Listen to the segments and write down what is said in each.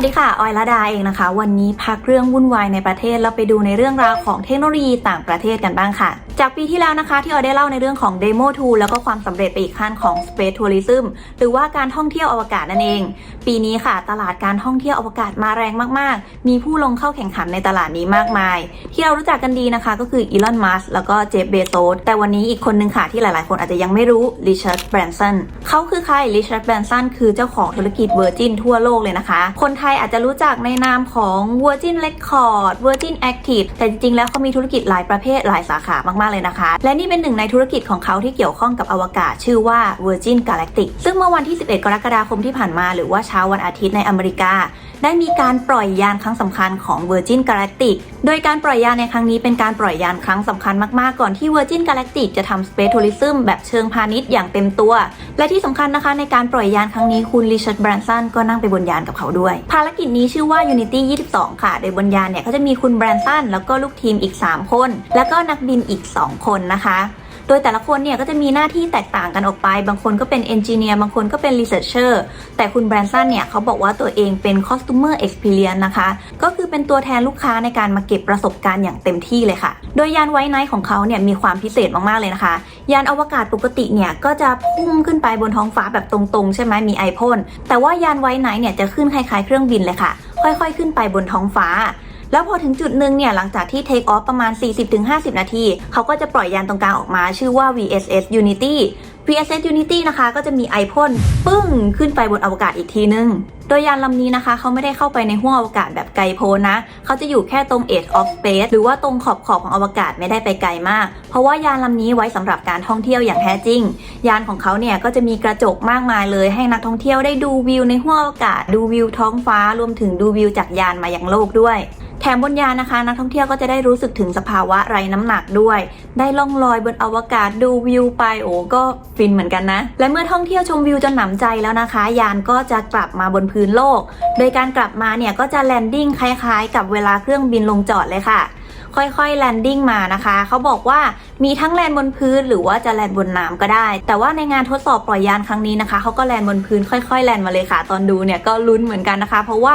วัสดีค่ะ ออยละดาเองนะคะ วันนี้พักเรื่องวุ่นวายในประเทศแล้วไปดูในเรื่องราวของเทคโนโลยีต่างประเทศกันบ้างค่ะ จากปีที่แล้วนะคะที่ออได้เล่าในเรื่องของ Demo 2 แล้วก็ความสำเร็จไปอีกขั้นของ Space Tourism หรือว่าการท่องเที่ยวอวกาศนั่นเอง ปีนี้ค่ะ ตลาดการท่องเที่ยวอวกาศมาแรงมาก ๆ มีผู้ลงเข้าแข่งขันในตลาดนี้มากมาย ที่เรารู้จักกันดีนะคะก็คืออีลอนมัสแล้วก็เจฟเบโซสแต่วันนี้อีกคนนึงค่ะที่หลาย ๆ คนอาจจะยังไม่รู้ริชาร์ดแบรนสันเขาคือใครริชาร์ดแบรนสันคือเจ้าของธุรกิจ Virgin ทั่วโลกเลยนะคะ คนไทยอาจจะรู้จักในนามของ Virgin Record Virgin Active แต่จริง ๆ แล้วเขามีธุรกิจหลายประเภทหลายสาขามากๆเลยนะคะ และนี่เป็นหนึ่งในธุรกิจของเขาที่เกี่ยวข้องกับอวกาศ ชื่อว่า Virgin Galactic ซึ่งเมื่อวันที่ 11 กรกฎาคมที่ผ่านมา หรือว่าเช้าวันอาทิตย์ในอเมริกา ได้มีการปล่อยยานครั้งสำคัญของ Virgin Galactic โดยการปล่อยยานในครั้งนี้เป็นการปล่อยยานครั้งสำคัญมากๆ ก่อนที่ Virgin Galactic จะทำ Space Tourism แบบเชิงพาณิชย์อย่างเต็มตัว และที่สำคัญนะคะในการปล่อยยานครั้งนี้คุณริชาร์ดแบรนสันก็นั่งไปบนยานกับเขาด้วย ภารกิจนี้ชื่อว่า Unity 22 ค่ะ โดยบนยานเนี่ยก็จะมีคุณแบรนสันแล้วก็ลูกทีมอีก 3 คน แล้วก็นักบินอีก2 คนนะคะ โดยแต่ละคนเนี่ยก็จะมีหน้าที่แตกต่างกันออกไป บางคนก็เป็นเอนจิเนียร์บางคนก็เป็นรีเสิร์ชเชอร์แต่คุณแบรนสันเนี่ยเขาบอกว่าตัวเองเป็น Customer Experience นะคะ ก็คือเป็นตัวแทนลูกค้าในการมาเก็บประสบการณ์อย่างเต็มที่เลยค่ะ โดยยานไว้ไนท์ของเขาเนี่ยมีความพิเศษมาก ๆ เลยนะคะ ยานอวกาศปกติเนี่ยก็จะพุ่งขึ้นไปบนท้องฟ้าแบบตรงๆ ใช่ไหมมีไอพ่นแต่ว่ายานไว้ไนท์เนี่ยจะขึ้นคล้ายๆเครื่องบินเลยค่ะ ค่อย ๆ ขึ้นไปบนท้องฟ้า แล้วพอถึงจุดหนึ่งเนี่ยหลังจากที่เทคออฟประมาณ 40-50 นาที เขาก็จะปล่อยยานตรงกลางออกมา ชื่อว่า VSS Unity VSS Unity นะคะก็จะมีไอพ่นปึ้งขึ้นไปบนอวกาศอีกทีนึง โดยยานลำนี้นะคะ เขาไม่ได้เข้าไปในห้วงอวกาศแบบไกลโพ้นนะ เขาจะอยู่แค่ตรง edge of space หรือว่าตรงขอบขอบของอวกาศไม่ได้ไปไกลมาก เพราะว่ายานลำนี้ไว้สำหรับการท่องเที่ยวอย่างแท้จริง ยานของเขาเนี่ยก็จะมีกระจกมากมายเลย ให้นักท่องเที่ยวได้ดูวิวในห้วงอวกาศ ดูวิวท้องฟ้ารวมถึงดูวิวจากยานมายังโลกด้วย แถมบนยานนะคะ นักท่องเที่ยวก็จะได้รู้สึกถึงสภาวะไร้น้ำหนักด้วย ได้ล่องลอยบนอวกาศดูวิวไปโอ้ก็ฟินเหมือนกันนะ และเมื่อท่องเที่ยวชมวิวจนหนำใจแล้วนะคะ ยานก็จะกลับมาบนพื้นโลก โดยการกลับมาเนี่ยก็จะแลนดิ้งคล้ายๆ กับเวลาเครื่องบินลงจอดเลยค่ะ ค่อยๆแลนดิ้งมานะคะ เขาบอกว่ามีทั้งแลนบนพื้นหรือว่าจะแลนบนน้ำก็ได้ แต่ว่าในงานทดสอบปล่อยยานครั้งนี้นะคะเขาก็แลนบนพื้นค่อยๆแลนมาเลยค่ะ ตอนดูเนี่ยก็ลุ้นเหมือนกันนะคะ เพราะว่า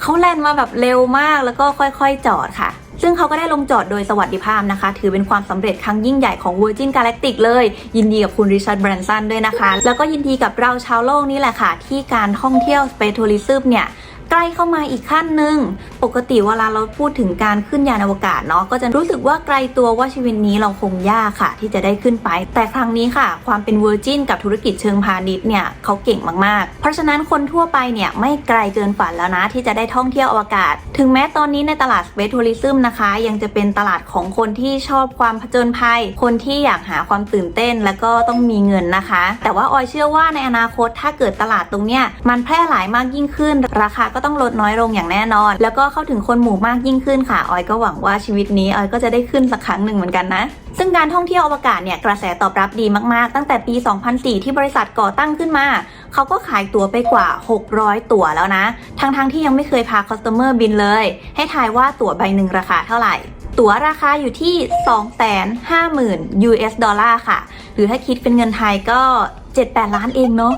เขาแลนมาแบบเร็วมากแล้วก็ค่อยๆจอดค่ะซึ่งเขาก็ได้ลงจอดโดยสวัสดิภาพนะคะ ถือเป็นความสำเร็จครั้งยิ่งใหญ่ของ Virgin Galactic เลย ยินดีกับคุณริชาร์ดแบรนสันด้วยนะคะ แล้วก็ยินดีกับเราชาวโลกนี่แหละค่ะ ที่การท่องเที่ยว Space Tourism เนี่ย กล้เข้ามาอีกขั้นหนึ่งปกติเวลาเราพูดถึงการขึ้นยานอวกาศเนาะก็จะรู้สึกว่าไกลตัวว่าชีวิตนี้เราคงยากค่ะ ที่จะได้ขึ้นไป แต่ครั้งนี้ค่ะ ความเป็นเวอร์จินกับธุรกิจเชิงพาณิชย์เนี่ยเขาเก่งมากๆ เพราะฉะนั้นคนทั่วไปเนี่ยไม่ไกลเกินฝันแล้วนะที่จะได้ท่องเที่ยวอวกาศถึงแม้ตอนนี้ในตลาดสเปซทัวริซึมนะคะ ยังจะเป็นตลาดของคนที่ชอบความผจญภัย คนที่อยากหาความตื่นเต้น แล้วก็ต้องมีเงินนะคะ แต่ว่าออยเชื่อว่าในอนาคตถ้าเกิดตลาดตรงเนี้ยมันแพร่หลายมากยิ่งขึ้น ราคาก็ต้องลดน้อยลงอย่างแน่นอน แล้วก็เข้าถึงคนหมู่มากยิ่งขึ้นค่ะออยก็หวังว่าชีวิตนี้ออยก็จะได้ขึ้นสักครั้งหนึ่งเหมือนกันนะ ซึ่งการท่องเที่ยวอวกาศเนี่ยกระแสตอบรับดีมากๆ ตั้งแต่ปี 2004 ที่บริษัทก่อตั้งขึ้นมา เขาก็ขายตั๋วไปกว่า 600 ตั๋วแล้วนะ ทั้งๆทที่ยังไม่เคยพาคอสเตอร์บินเลย ให้ทายว่าตั๋วใบหนึ่งราคาเท่าไหร่ตั๋วราคาอยู่ที่ 250,000 US ดอลลาร์ค่ะ หรือถ้าคิดเป็นเงินไทยก็ 7-8 ล้านเองเนาะ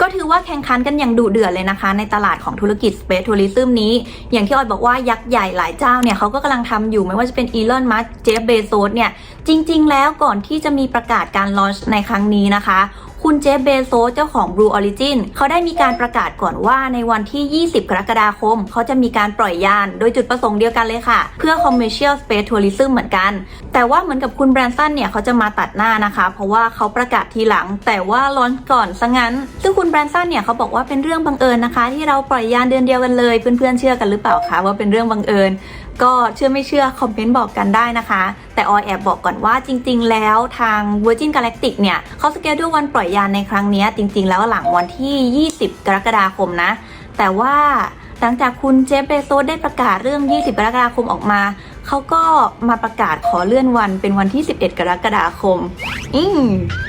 ก็ถือว่าแข่งขันกันอย่างดุเดือดเลยนะคะ ในตลาดของธุรกิจ Space Tourism นี้ อย่างที่ออยบอกว่ายักษ์ใหญ่หลายเจ้าเนี่ยเขาก็กำลังทำอยู่ไม่ว่าจะเป็นอีลอนมัสเจฟเบโซสเนี่ย จริง ๆ แล้วก่อนที่จะมีประกาศการลอนช์ในครั้งนี้นะคะ คุณเจฟเบโซเจ้าของ Blue Origin เขาได้มีการประกาศก่อนว่าในวันที่ 20 กรกฎาคม เขาจะมีการปล่อยยาน โดยจุดประสงค์เดียวกันเลยค่ะ เพื่อ Commercial Space Tourism เหมือนกัน แต่ว่าเหมือนกับคุณแบรนสันเนี่ย เขาจะมาตัดหน้านะคะ เพราะว่าเขาประกาศทีหลัง แต่ว่าลอนก่อนซะงั้น ซึ่งคุณแบรนสันเนี่ยเขาบอกว่าเป็นเรื่องบังเอิญนะคะ ที่เราปล่อยยานเดือนเดียวกันเลยเพื่อนๆเชื่อกันหรือเปล่าคะว่าเป็นเรื่องบังเอิญ ก็เชื่อไม่เชื่อคอมเมนต์บอกกันได้นะคะ แต่ออยแอบบอกก่อนว่าจริง ๆ แล้วทาง Virgin Galactic เนี่ยเขาสเกดูวันปล่อยยานในครั้งนี้จริง ๆ แล้วหลังวันที่ 20 กรกฎาคมนะ แต่ว่าหลังจากคุณเจฟเบโซได้ประกาศเรื่อง 20 กรกฎาคมออกมา เขาก็มาประกาศขอเลื่อนวันเป็นวันที่ 11 กรกฎาคม อืม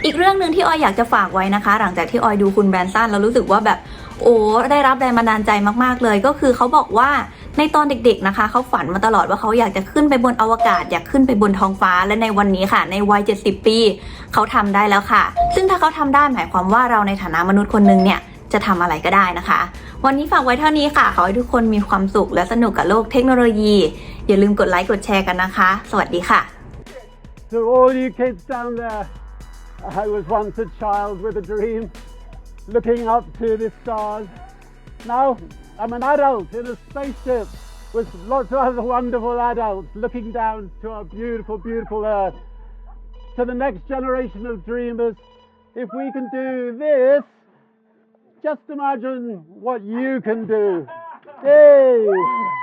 อีกเรื่องหนึ่งที่ออยอยากจะฝากไว้นะคะ หลังจากที่ออยดูคุณแบรนซันแล้วรู้สึกว่าแบบ โอ้ ได้รับแรงบันดาลใจมาก ๆ เลย ก็คือเขาบอกว่า ในตอนเด็กๆนะคะ เขาฝันมาตลอดว่าเขาอยากจะขึ้นไปบนอวกาศ อยากขึ้นไปบนท้องฟ้า และในวันนี้ค่ะ ในวัย 70 ปี เขาทำได้แล้วค่ะ ซึ่งถ้าเขาทำได้หมายความว่าเราในฐานะมนุษย์คนหนึ่งเนี่ยจะทำอะไรก็ได้นะคะ วันนี้ฝากไว้เท่านี้ค่ะ ขอให้ทุกคนมีความสุขและสนุกกับโลกเทคโนโลยี อย่าลืมกดไลค์กดแชร์กันนะคะ สวัสดีค่ะ To all you kids down there, I was once a child with a dream, looking up to the stars. Now I'm an adult in a spaceship with lots of other wonderful adults looking down to our beautiful, beautiful Earth. To the next generation of dreamers, if we can do this, just imagine what you can do. Yay!